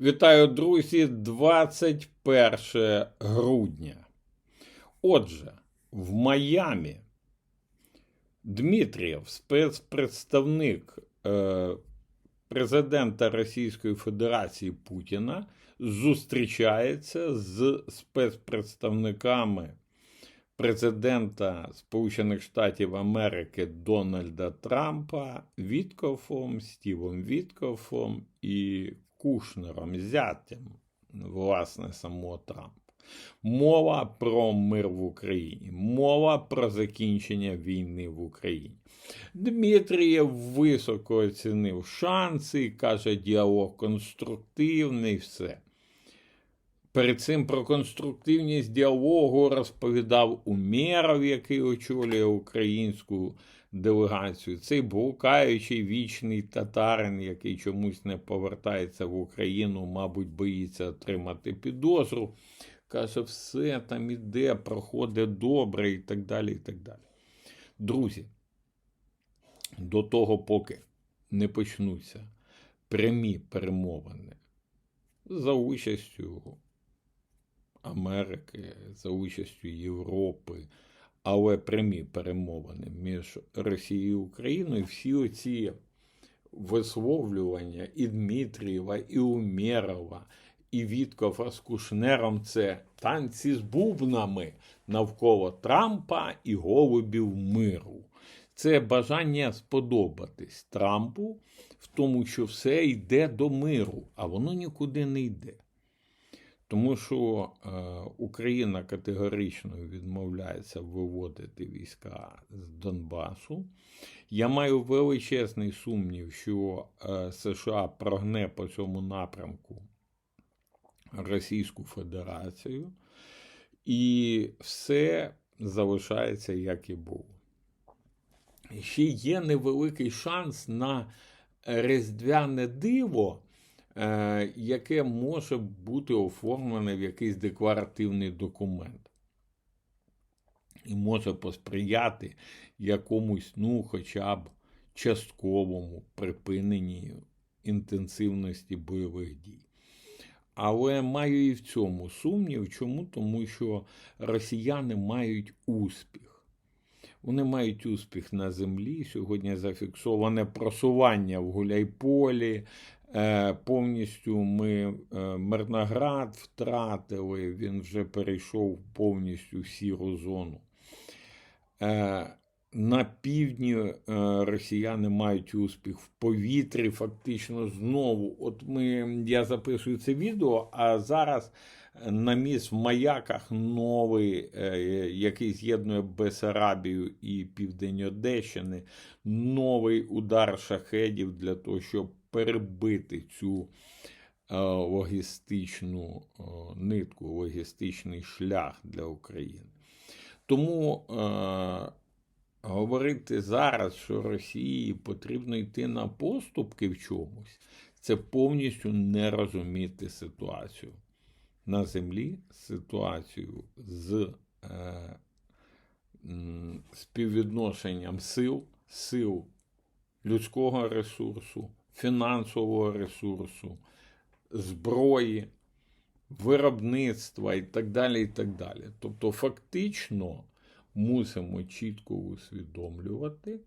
Вітаю, друзі, 21 грудня. Отже, в Майамі Дмитрієв, спецпредставник е, президента Російської Федерації Путіна, зустрічається з спецпредставниками президента Сполучених Штатів Америки Дональда Трампа Віткофом, Стівом Віткофом і Кушнером, взятим власне, самого Трампа. Мова про мир в Україні, мова про закінчення війни в Україні. Дмитрієв високо оцінив шанси, каже, діалог конструктивний, все. Перед цим про конструктивність діалогу розповідав Умєров, який очолює українську делегацію. Цей блукаючий вічний татарин, який чомусь не повертається в Україну, мабуть, боїться отримати підозру. Каже, все там іде, проходить добре і так далі. і так далі. Друзі, до того, поки не почнуться прямі перемовини за участю Америки, за участю Європи, але прямі перемовини між Росією і Україною, всі оці висловлювання і Дмитрієва, і Умєрова, і Віткова з Кушнером це танці з бубнами навколо Трампа і голубів миру. Це бажання сподобатись Трампу в тому, що все йде до миру, а воно нікуди не йде. Тому що е, Україна категорично відмовляється виводити війська з Донбасу. Я маю величезний сумнів, що е, США прогне по цьому напрямку Російську Федерацію, і все залишається як і було. Ще є невеликий шанс на різдвяне диво. Е, яке може бути оформлене в якийсь декларативний документ. І може посприяти якомусь, ну, хоча б частковому припиненні інтенсивності бойових дій. Але маю і в цьому сумнів. Чому? Тому що росіяни мають успіх. Вони мають успіх на землі. Сьогодні зафіксоване просування в Гуляйполі, повністю ми е, Мирноград втратили, він вже перейшов повністю в сіру зону. Е, на півдні росіяни мають успіх в повітрі, фактично знову. От ми, я записую це відео, а зараз на міст в маяках новий, який з'єднує Бесарабію і Південь Одещини, новий удар шахедів для того, щоб перебити цю е, логістичну е, нитку, логістичний шлях для України. Тому е, говорити зараз, що Росії потрібно йти на поступки в чомусь, це повністю не розуміти ситуацію на землі, ситуацію з співвідношенням сил, сил людського ресурсу, фінансового ресурсу, зброї, виробництва і так далі. і так далі. Тобто, фактично мусимо чітко усвідомлювати,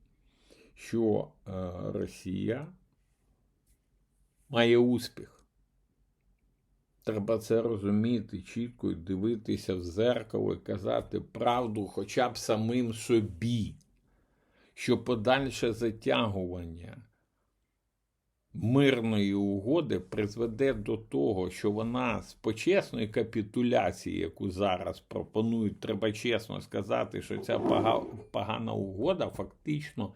що е, Росія має успіх. Треба це розуміти чітко і дивитися в зеркало і казати правду хоча б самим собі, що подальше затягування мирної угоди призведе до того, що вона з почесної капітуляції, яку зараз пропонують, треба чесно сказати, що ця погана угода фактично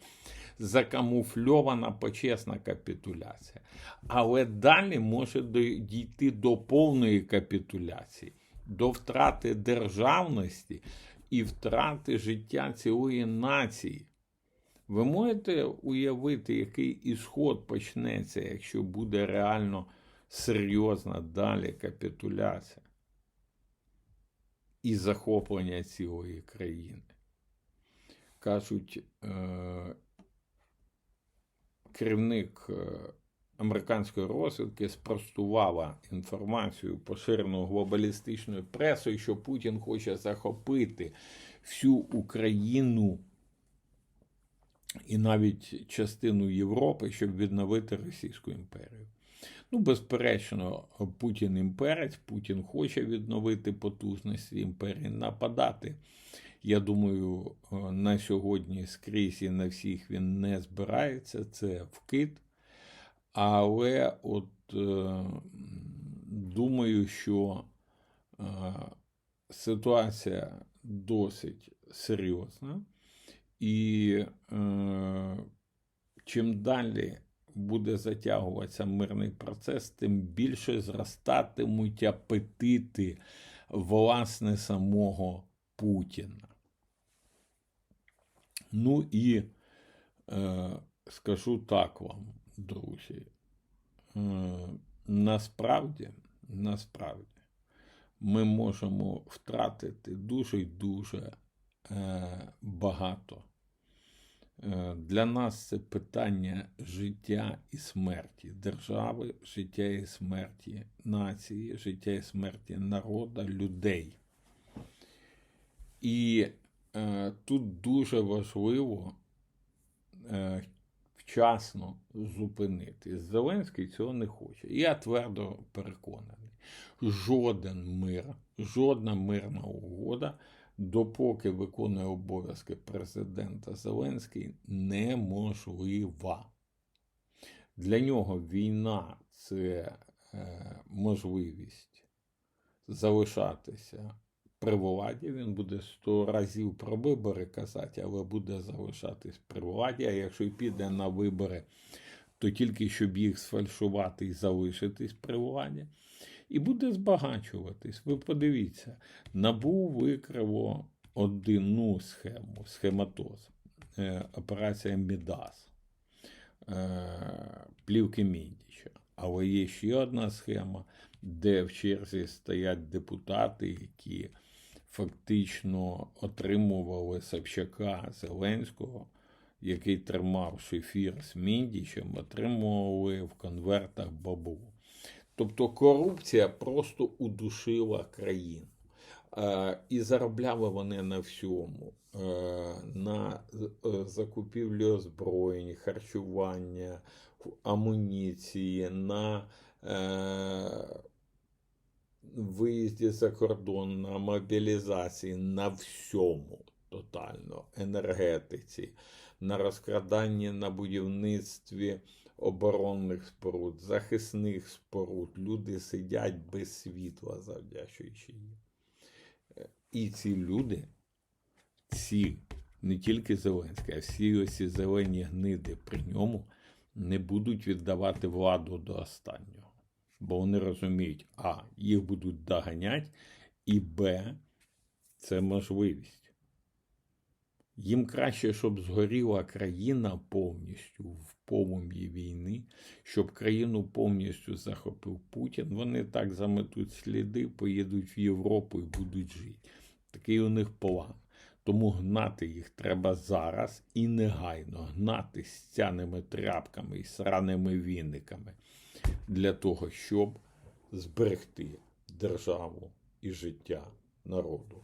закамуфльована почесна капітуляція. Але далі може дійти до повної капітуляції, до втрати державності і втрати життя цілої нації. Ви можете уявити, який ісход почнеться, якщо буде реально серйозна далі капітуляція і захоплення цілої країни? Кажуть, е- керівник е американської розвідки спростувала інформацію, поширену глобалістичною пресою, що Путін хоче захопити всю Україну і навіть частину Європи, щоб відновити Російську імперію. Ну, безперечно, Путін імперець, Путін хоче відновити потужності імперії, нападати. Я думаю, на сьогодні скрізь і на всіх він не збирається, це вкид. Але от е, думаю, що е, ситуація досить серйозна, і е, чим далі буде затягуватися мирний процес, тим більше зростатимуть апетити власне самого Путіна. Ну і е, скажу так вам, друзі. Е, насправді, насправді, ми можемо втратити дуже й дуже багато. Е, для нас це питання життя і смерті держави, життя і смерті нації, життя і смерті народа, людей. І е, тут дуже важливо е, вчасно зупинити. Зеленський цього не хоче. Я твердо переконаний. Жоден мир, жодна мирна угода допоки виконує обов'язки президента Зеленський, неможлива. Для нього війна це е, можливість залишатися при владі. Він буде сто разів про вибори казати, але буде залишатись при владі. А якщо й піде на вибори, то тільки щоб їх сфальшувати і залишитись при владі і буде збагачуватись. Ви подивіться, набу викриво одну схему, схематоз, е, операція Мідас, е, плівки Міндіча. Але є ще одна схема, де в черзі стоять депутати, які фактично отримували Собчака Зеленського, який тримав шефір з Міндічем, отримували в конвертах бабу. Тобто корупція просто удушила країну. Е, і заробляли вони на всьому, е, на е, закупівлю озброєнь, харчування, амуніції, на виїзді за кордон, на мобілізації, на всьому тотально, енергетиці, на розкраданні на будівництві оборонних споруд, захисних споруд. Люди сидять без світла, завдячуючи їм. Е, і ці люди, ці, не тільки Зеленський, а всі ось зелені гниди при ньому не будуть віддавати владу до останнього. Бо вони розуміють, а, їх будуть доганяти, і Б, це можливість. Їм краще, щоб згоріла країна повністю в полум'ї війни, щоб країну повністю захопив Путін. Вони так заметуть сліди, поїдуть в Європу і будуть жити. Такий у них план. Тому гнати їх треба зараз і негайно гнати з цяними тряпками і сраними віниками для того, щоб зберегти державу і життя народу.